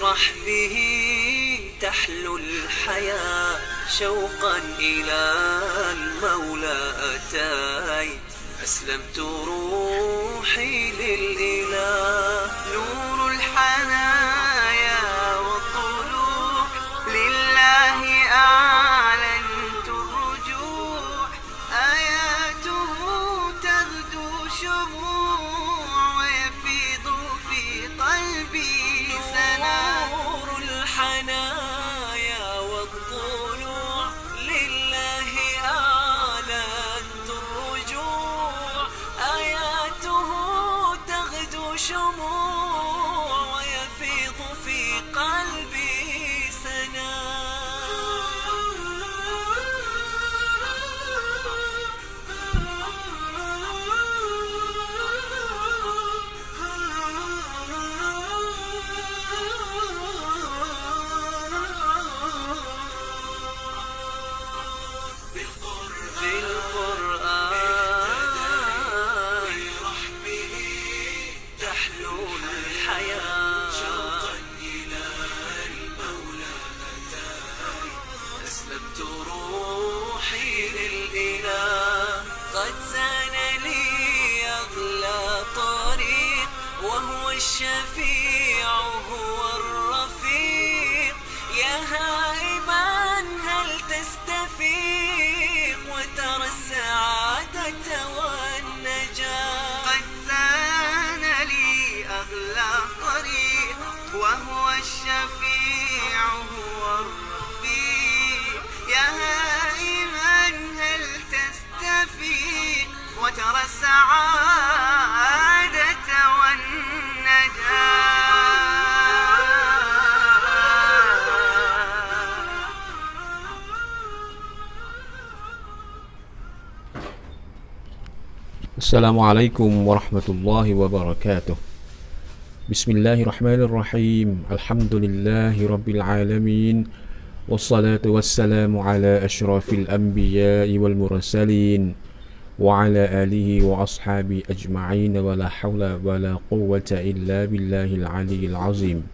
برحبه تحلو الحياة شوقا إلى المولى أتيت أسلمت روحي للإله نور الحنايا السلام عليكم ورحمة الله وبركاته. بسم الله الرحمن الرحيم. الحمد لله رب العالمين والصلاة والسلام على أشرف الأنبياء والمرسلين وعلى آله وأصحابه أجمعين. ولا حول ولا قوة إلا بالله العلي العظيم.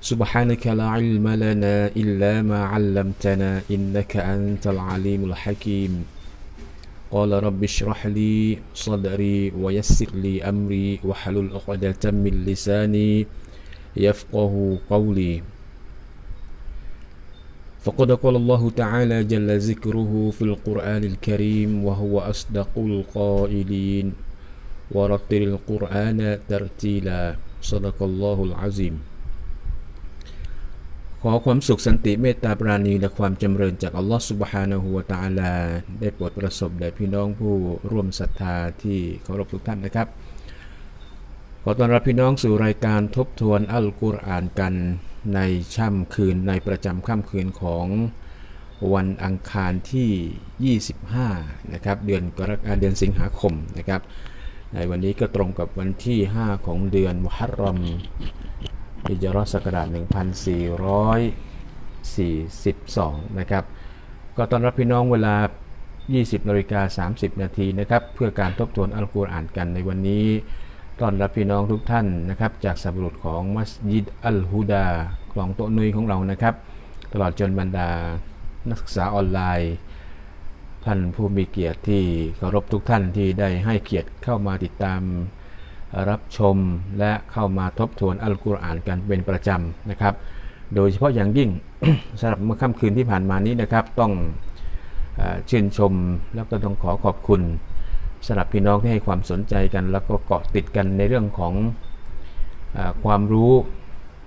سبحانك لا علم لنا إلا ما علمتنا إنك أنت العليم الحكيم. قال رب اشرح لي صدري ويسر لي أمري واحلل عقدة من لساني يفقه قولي. فقد قال الله تعالى جل ذكره في القرآن الكريم وهو أصدق القائلين. ورتل القرآن ترتيلا. صدق الله العظيم. ขอความสุขสันติเมตตาปราณีและความจำเริญจากอัลลอฮฺสุบฮานะฮูวะตะอาลา ได้โปรดประสบแด่พี่น้องผู้ร่วมศรัทธาที่เคารพทุกท่านนะครับ ขอต้อนรับพี่น้องสู่รายการทบทวนอัลกุรอานกันในช่ำคืนในประจำค่ำคืนของวันอังคารที่ 25 นะครับ เดือนกรกฎาเดือนสิงหาคมนะครับ ในวันนี้ก็ตรงกับวันที่ 5 ของเดือนมุฮัรรอม ฮิจรัสศักราช1442 นะครับ ก็ตอนรับพี่น้องเวลา 20นาฬิกา30 นาทีนะครับ เพื่อการทบทวนอัลกุรอานกันในวันนี้ต้อนรับพี่น้องทุกท่านนะครับ จากสับรุษของมัสยิดอัลฮุดาคลองโตะนุยของเรานะครับ ตลอดจนบรรดานักศึกษาออนไลน์ ท่านผู้มีเกียรติที่เคารพทุกท่านที่ได้ให้เกียรติเข้ามาติดตาม รับชมและเข้ามาทบทวนอัลกุรอานกันเป็นประจำนะครับ โดยเฉพาะอย่างยิ่งสำหรับเมื่อค่ำคืนที่ผ่านมานี้นะครับ ต้องเอชื่นชมแล้วก็ต้องขอขอบคุณสำหรับพี่น้องที่ให้ความสนใจกัน แล้วก็เกาะติดกันในเรื่องของอความรู้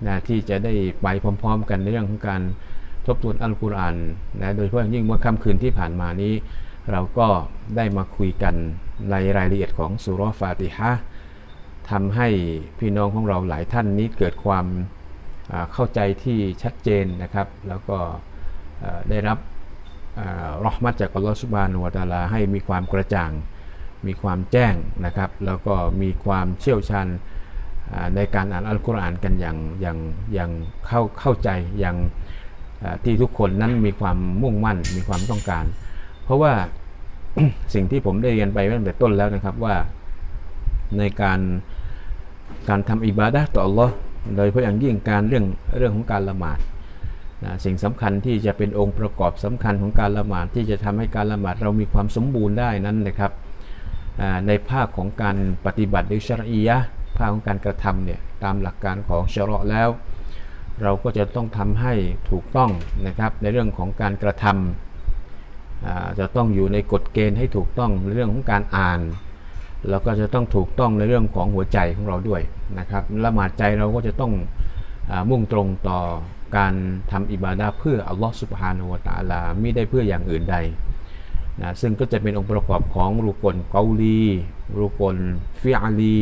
นะที่จะได้ไปพร้อม ๆ กันในเรื่องของการทบทวนอัลกุรอานนะโดยเฉพาะอย่างยิ่งเมื่อค่ำคืนที่ผ่านมานี้ เราก็ได้มาคุยกันในรายละเอียดของสุรฟาติฮะ ทำให้พี่น้องของเราหลายท่านนี้เกิดความเข้าใจที่ชัดเจนนะครับ แล้วก็ได้รับรอมัตจากอัลลอฮฺสุบานุวตาลาให้มีความกระจ่าง มีความแจ้งนะครับ แล้วก็มีความเชี่ยวชาญในการอ่านอัลกุรอานกันอย่างอย่างอย่างเข้าเข้าใจอย่างที่ทุกคนนั้นมีความมุ่งมั่นมีความต้องการ เพราะว่าสิ่งที่ผมได้เรียนไปตั้งแต่ต้นแล้วนะครับว่าในการ การทำอิบาดะต่อ Allah โดยเฉพาะอย่างยิ่งการเรื่องเรื่องของการละหมาดนะสิ่งสำคัญที่จะเป็นองค์ประกอบสำคัญของการละหมาดที่จะทำให้การละหมาดเรามีความสมบูรณ์ได้นั้นนะครับในภาคของการปฏิบัติโดยชรอียะภาคของการกระทำเนี่ยตามหลักการของชะราะแล้ว เราก็จะต้องทำให้ถูกต้องนะครับในเรื่องของการกระทำอ่าจะต้องอยู่ในกฎเกณฑ์ให้ถูกต้องในเรื่องของการอ่าน แล้วก็จะต้องถูกต้องในเรื่องของหัวใจของเราด้วยนะครับละหมาดใจเราก็จะต้องอมุ่งตรงต่อการทำอิบาดาเพื่ออัลลอฮฺสุบฮานาะตะอาลาไม่ได้เพื่ออย่างอื่นใดนะซึ่งก็จะเป็นองค์ประกอบของรุกลเกาลีรุกลฟิอาลี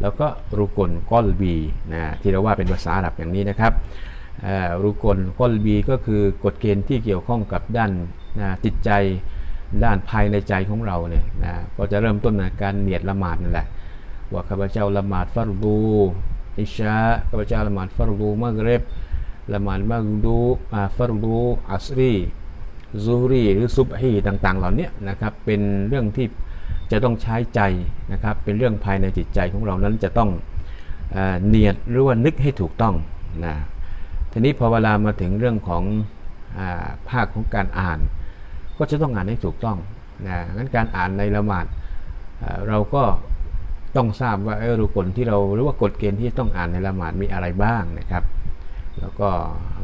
แล้วก็รุกลกอลบีนะที่เราว่าเป็นภาษาอาหรับอย่างนี้นะครับรุกลกอลบีก็คือกฎเกณฑ์ที่เกี่ยวข้องกับด้านจิตใจ ด้านภายในใจของเราเนี่ยนะก็จะเริ่มต้นในการเนียดละหมาดนั่นแหละว่าข้าพเจ้าละหมาดฟัรดูอิชาข้าพเจ้าละหมาดฟัรดูมักริบละหมาดมักดูอ่าฟัรดูอัสรีซูรีหรือซุบฮีต่างๆ เหล่านี้นะครับเป็นเรื่องที่จะต้องใช้ใจนะครับเป็นเรื่องภายในจิตใจของเรานั้นจะต้องเนียดหรือว่านึกให้ถูกต้องนะทีนี้พอเวลามาถึงเรื่องของอภาคของการอ่าน ก็จะต้องอ่านให้ถูกต้องนะงั้นการอ่านในละหมาดเราก็ต้องทราบว่าเออรุกลที่เราหรือว่ากฎเกณฑ์ที่ต้องอ่านในละหมาดมีอะไรบ้างนะครับ แล้วก็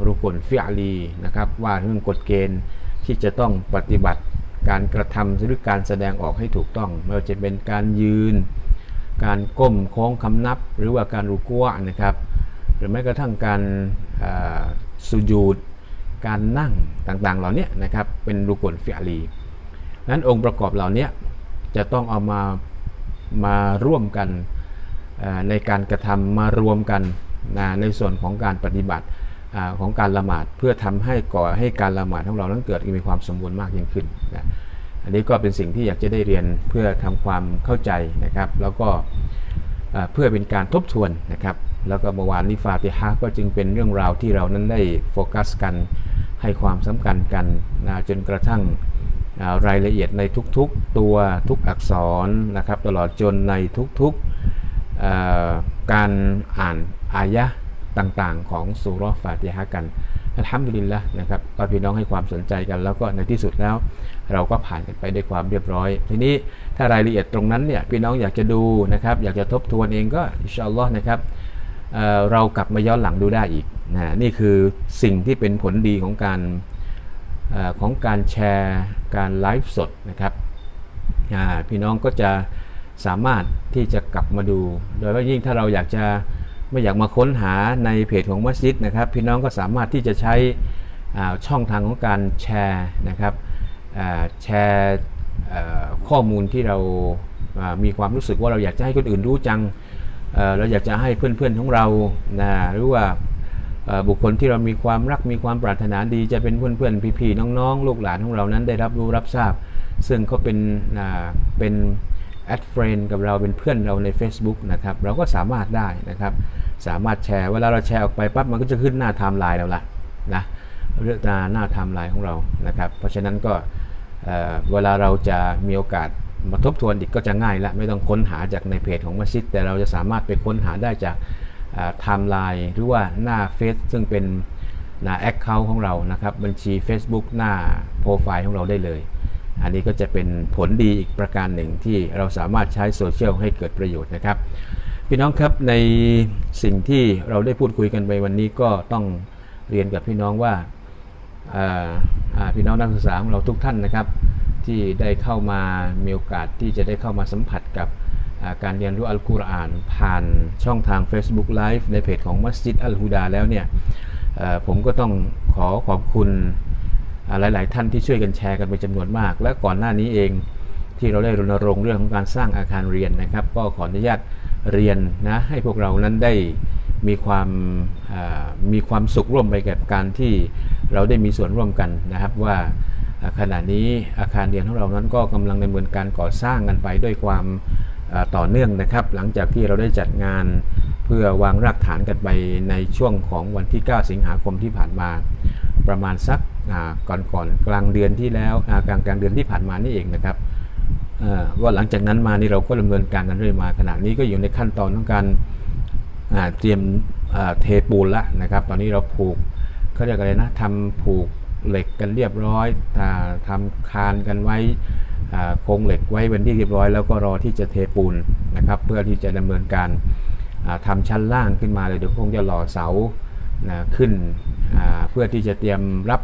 รุกลฟิอาลีนะครับ ว่าเรื่องกฎเกณฑ์ที่จะต้องปฏิบัติการกระทำหรือการแสดงออกให้ถูกต้องไม่ว่าจะเป็นการยืน การก้มโค้งคำนับ หรือว่าการรุกัวะนะครับ หรือแม้กระทั่งการสุญูด การนั่งต่างๆ เหล่านี้นะครับเป็นรุกลฟิอาลีนั้นองค์ประกอบเหล่านี้จะต้องเอามามาร่วมกันในการกระทำมารวมกันนะในส่วนของการปฏิบัติอของการละหมาดเพื่อทำให้ก่อให้การละหมาดของเรานั้นเกิดมีความสมบูรณ์มากยิ่งขึ้นนะอันนี้ก็เป็นสิ่งที่อยากจะได้เรียนเพื่อทำความเข้าใจนะครับ แล้วก็เพื่อเป็นการทบทวนนะครับ แล้วก็เมื่อวานนี้ฟาติฮะก็จึงเป็นเรื่องราวที่เรานั้นได้โฟกัสกัน ให้ความสำคัญกันนะจนกระทั่งรายละเอียดในทุกๆตัวทุกอักษรนะครับ ตลอดจนในทุกๆการอ่านอายะต่างๆ ของสุราะห์ฟาติฮะกันอัลฮัมดุลิลละนะครับก็พี่น้องให้ความสนใจกัน แล้วก็ในที่สุดแล้วเราก็ผ่านกันไปด้วยความเรียบร้อย ทีนี้ถ้ารายละเอียดตรงนั้นเนี่ยพี่น้องอยากจะดูนะครับ อยากจะทบทวนเองก็อินชาอัลลอฮ์นะครับ เรากลับมาย้อนหลังดูได้อีกนะนี่คือสิ่งที่เป็นผลดีของการอของการแชร์การไลฟ์สดนะครับพี่น้องก็จะสามารถที่จะกลับมาดู โดยว่ายิ่งถ้าเราอยากจะไม่อยากมาค้นหาในเพจของมัสยิดนะครับ พี่น้องก็สามารถที่จะใช้ช่องทางของการแชร์นะครับแชร์ข้อมูลที่เรามีความรู้สึกว่าเราอยากจะให้คนอื่นรู้จัง เราอยากจะให้เพื่อนๆของเรานะหรือว่าบุคคลที่เรามีความรักมีความปรารถนาดี จะเป็นเพื่อนๆพี่ๆน้องๆ ลูกหลานของเรานั้นได้รับรู้รับทราบ ซึ่งก็เป็นเป็นแอดเฟรนกับเราเป็นเพื่อนเราใน Facebook นะครับเราก็สามารถได้นะครับสามารถแชร์เวลาเราแชร์ออกไปปั๊บมันก็จะขึ้นหน้าไทม์ไลน์เราละนะเรื่องหน้าไทม์ไลน์ของเรานะครับเพราะฉะนั้นก็เวลาเราจะมีโอกาส มาทบทวนอีกก็จะง่ายละไม่ต้องค้นหาจากในเพจของมัสยิดแต่เราจะสามารถไปค้นหาได้จากไทม์ไลน์หรือว่าหน้าเฟซซึ่งเป็นหน้าแอคเคาท์ของเรานะครับบัญชี Facebook หน้าโปรไฟล์ของเราได้เลย อันนี้ก็จะเป็นผลดีอีกประการหนึ่งที่เราสามารถใช้โซเชียลให้เกิดประโยชน์นะครับ พี่น้องครับในสิ่งที่เราได้พูดคุยกันไปวันนี้ก็ต้องเรียนกับพี่น้องว่าอ่าอ่าพี่น้องนักศึกษาของเราทุกท่านนะครับ ที่ได้เข้ามามีโอกาสที่จะได้เข้ามาสัมผัสกับการเรียนรู้อัลกุรอานผ่านช่องทาง Facebook Live ในเพจของมัสยิดอัลฮูดาแล้วเนี่ยผมก็ต้องขอขอบคุณหลาย ๆ ท่านที่ช่วยกันแชร์กันเป็นจำนวนมาก และก่อนหน้านี้เองที่เราได้รณรงค์เรื่องของการสร้างอาคารเรียนนะครับ ก็ขออนุญาตเรียนนะให้พวกเรานั้นได้มีความมีความสุขร่วมไปกับการที่เราได้มีส่วนร่วมกันนะครับว่า ขณะนี้อาคารเรียนของเรานั้นก็กำลังดำเนินการก่อสร้างกันไปด้วยความต่อเนื่องนะครับ หลังจากที่เราได้จัดงานเพื่อวางรากฐานกันไปในช่วงของวันที่ 9 สิงหาคมที่ผ่านมา ประมาณสักก่อนก่อนกลางเดือนที่แล้วกลางกลางเดือนที่ผ่านมานี่เองนะครับว่าหลังจากนั้นมานี่เราก็ดำเนินการกันเรื่อยมาขณะนี้ก็อยู่ในขั้นตอนของการเตรียมเทปูนละนะครับ ตอนนี้เราผูกเขาเรียกอะไรนะทำผูก เหล็กกันเรียบร้อยทำคานกันไว้โครงเหล็กไว้เป็นที่เรียบร้อย แล้วก็รอที่จะเทปูนนะครับ เพื่อที่จะดำเนินการอ่าทำชั้นล่างขึ้นมาเลยเดี๋ยวคงจะหล่อเสาขึ้นเพื่อที่จะเตรียมรับ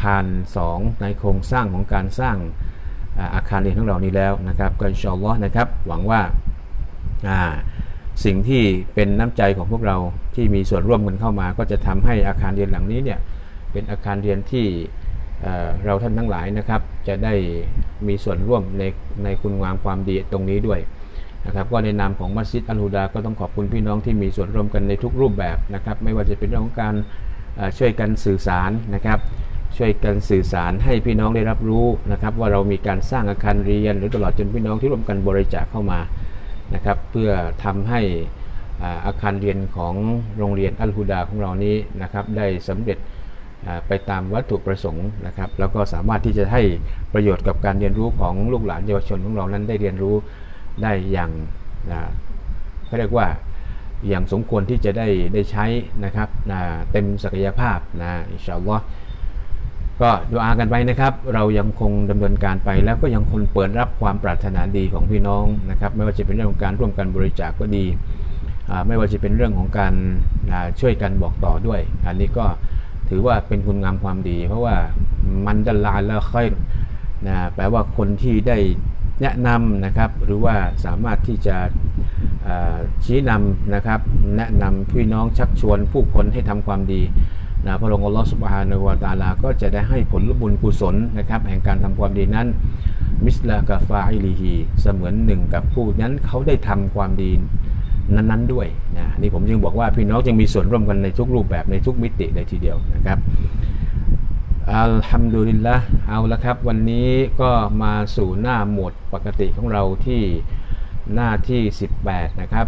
คาน 2 ในโครงสร้างของการสร้างอาคารเรียนของเรานี้แล้วนะครับก็อินชอลลอฮ์นะครับ หวังว่าอ่าสิ่งที่เป็นน้ำใจของพวกเราที่มีส่วนร่วมกันเข้ามา ก็จะทำให้อาคารเรียนหลังนี้เนี่ย เป็นอาคารเรียนที่เเราท่านทั้งหลายนะครับ จะได้มีส่วนร่วมในในคุณงามความดีตรงนี้ด้วยนะครับก็ในนามของมัสยิดอัลฮูดาก็ต้องขอบคุณพี่น้องที่มีส่วนร่วมกันในทุกรูปแบบนะครับ ไม่ว่าจะเป็นเรื่องของการช่วยกันสื่อสารนะครับ ช่วยกันสื่อสารให้พี่น้องได้รับรู้นะครับ ว่าเรามีการสร้างอาคารเรียน หรือตลอดจนพี่น้องที่ร่วมกันบริจาคเข้ามานะครับ เพื่อทำให้อาคารเรียนของโรงเรียนอัลฮูดาของเรานี้นะครับ ได้สำเร็จ ไปตามวัตถุประสงค์นะครับ แล้วก็สามารถที่จะให้ประโยชน์กับการเรียนรู้ของลูกหลานเยาวชนของเรานั้นได้เรียนรู้ได้อย่างเขาเรียกว่าอย่างสมควรที่จะได้ได้ใช้นะครับเต็มศักยภาพนะอินชาอัลลอฮ์ก็ดูอากันไปนะครับ เรายังคงดำเนินการไปแล้วก็ยังคงเปิดรับความปรารถนาดีของพี่น้องนะครับ ไม่ว่าจะเป็นเรื่องของการร่วมกันบริจาคก็ดี ไม่ว่าจะเป็นเรื่องของการช่วยกันบอกต่อด้วย อันนี้ก็ ถือว่าเป็นคุณงามความดี เพราะว่ามันดัลาแล้วค่อยนะแปลว่าคนที่ได้แนะนำนะครับหรือว่าสามารถที่จะชี้นำนะครับแนะนำพี่น้องชักชวนผู้คนให้ทำความดีนะพระองค์อัลลอฮฺสุบฮานะฮูวะตาลา ก็จะได้ให้ผลบุญกุศลนะครับแห่งการทำความดีนั้น มิสลากาฟาอิลีฮีเสมือนหนึ่งกับผู้นั้นเขาได้ทำความดี นั้นๆด้วยนะนี่ผมจึงบอกว่าพี่น้องจึงมีส่วนร่วมกันในทุกรูปแบบในทุกมิติเลยทีเดียวนะครับอัลฮัมดุลิลละเอาละครับ วันนี้ก็มาสู่หน้าหมวดปกติของเราที่หน้าที่ 18 นะครับ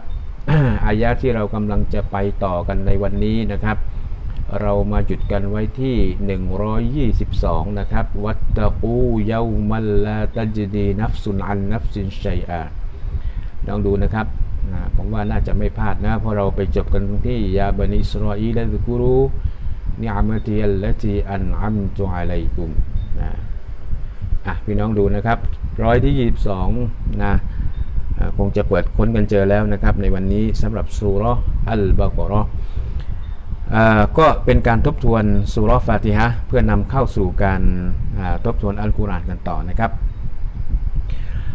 อายะที่เรากำลังจะไปต่อกันในวันนี้นะครับ เรามาหยุดกันไว้ที่ 122 นะครับ วัตตะกูเยามัลลาตัจดีนัฟสุนอันนัฟสินชัยอาลองดูนะครับ ผมว่าน่าจะไม่พลาดนะ เพราะเราไปจบกันที่ยาบันิสราอีแลซกุรูนิอามะติยัลลตีอันอัมตุอะลัยกุมนะอะพี่น้องดูนะครับร้อยที่22นะอ่าคงจะเปิดค้นกันเจอแล้วนะครับ ในวันนี้สำหรับซูเราะห์อัลบากอเราะห์อ่าก็เป็นการทบทวนสุรฟาติฮะเพื่อนำเข้าสู่การทบทวนอัลกุรอานกันต่อนะครับ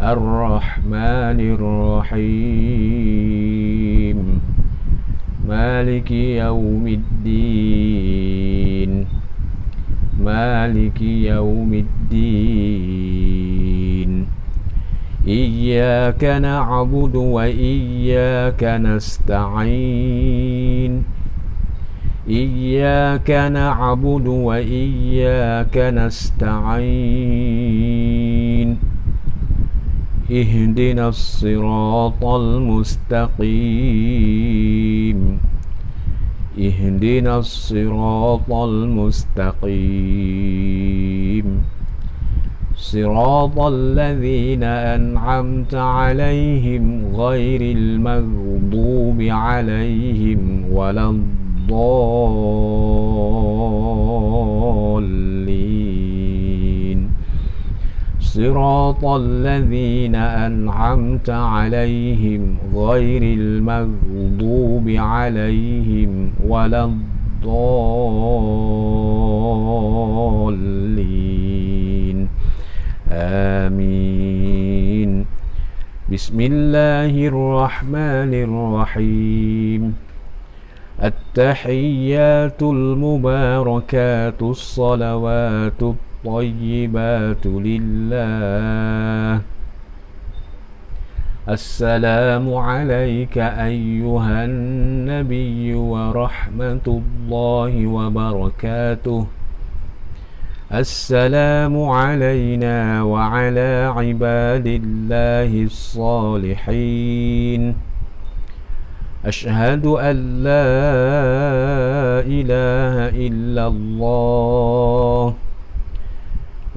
الرحمن الرحيم. مالك يوم الدين. مالك يوم الدين. إياك نعبد وإياك نستعين. إياك نعبد وإياك نستعين. اهدنا الصراط المستقيم. اهدنا الصراط المستقيم. صراط الذين أنعمت عليهم غير المغضوب عليهم ولا الضالين. صراط الذين أنعمت عليهم غير المغضوب عليهم ولا الضالين. آمين. بسم الله الرحمن الرحيم. التحيات المباركات الصلوات الطيبات لله. السلام عليك أيها النبي ورحمة الله وبركاته. السلام علينا وعلى عباد الله الصالحين. أشهد أن لا إله إلا الله.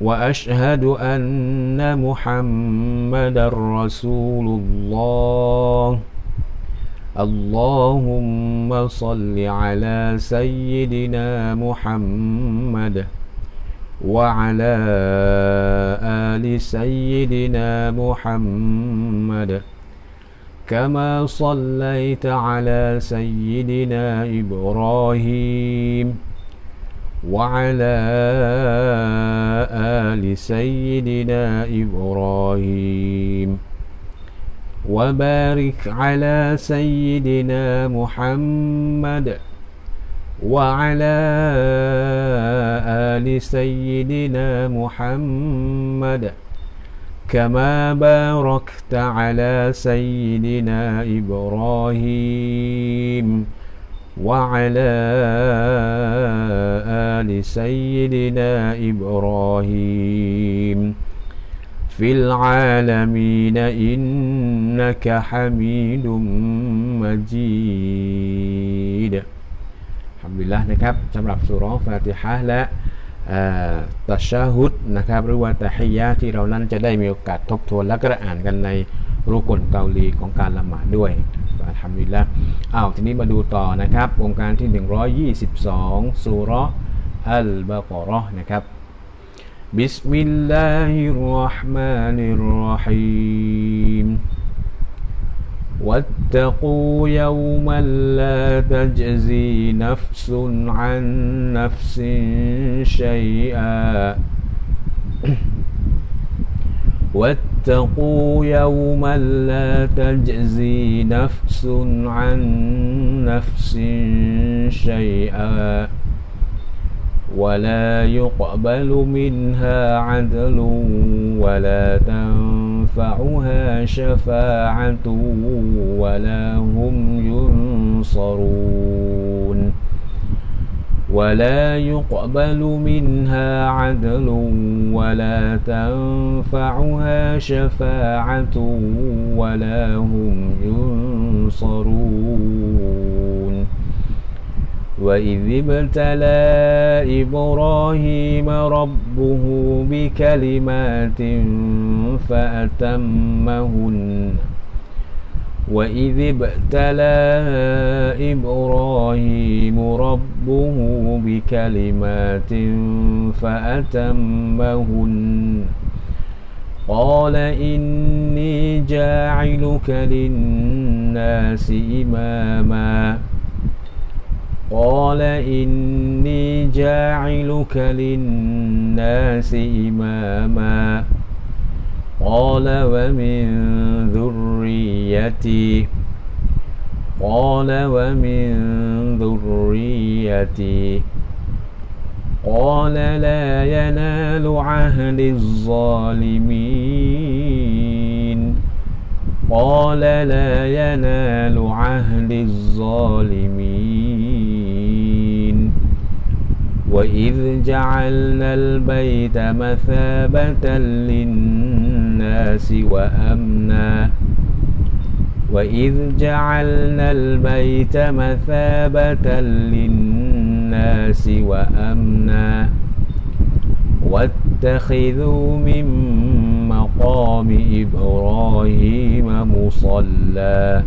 وأشهد أن محمدا رسول الله. اللهم صل على سيدنا محمد وعلى آل سيدنا محمد. كما صليت على سيدنا إبراهيم وعلى آل سيدنا إبراهيم. وبارك على سيدنا محمد وعلى آل سيدنا محمد كما باركت على سيدنا إبراهيم وعلى آل سيدنا إبراهيم في العالمين إنك حميد مجيد ทำบิลละนะครับสำหรับสุรฟาติฮะและตัชาฮุดนะครับหรือว่าตะฮิยะที่เรานั้นจะได้มีโอกาสทบทวนและกระอ่านกันในรุกลเกาลีของการละหมาดด้วยทำบิลละอ้าวทีนี้มาดูต่อนะครับองค์การที่ 122สุร อัลบากรอนะครับ بسم الله الرحمن الرحيم واتقوا يوما لا تجزي نفس عن نفس شيئا واتقوا يوما لا تجزي نفس عن نفس شيئا ولا يقبل منها عدل ولا تنفعها شفاعة ولا هم ينصرون. ولا يقبل منها عدل ولا تنفعها شفاعة ولا هم ينصرون. وإذ ابتلى إبراهيم ربه بكلمات فأتمهن وإذ ابتلى إبراهيم ربه بكلمات فأتمهن قال إني جاعلك للناس إماماً قال إني جاعلك للناس إماما. قال ومن ذريتي. قال ومن ذريتي. قال لا ينال عهد الظالمين. قال لا ينال عهد الظالمين. وإذ جعلنا البيت مثابة للناس وأمنا وإذ جعلنا البيت مثابة للناس وأمنا واتخذوا من مقام إبراهيم مصلى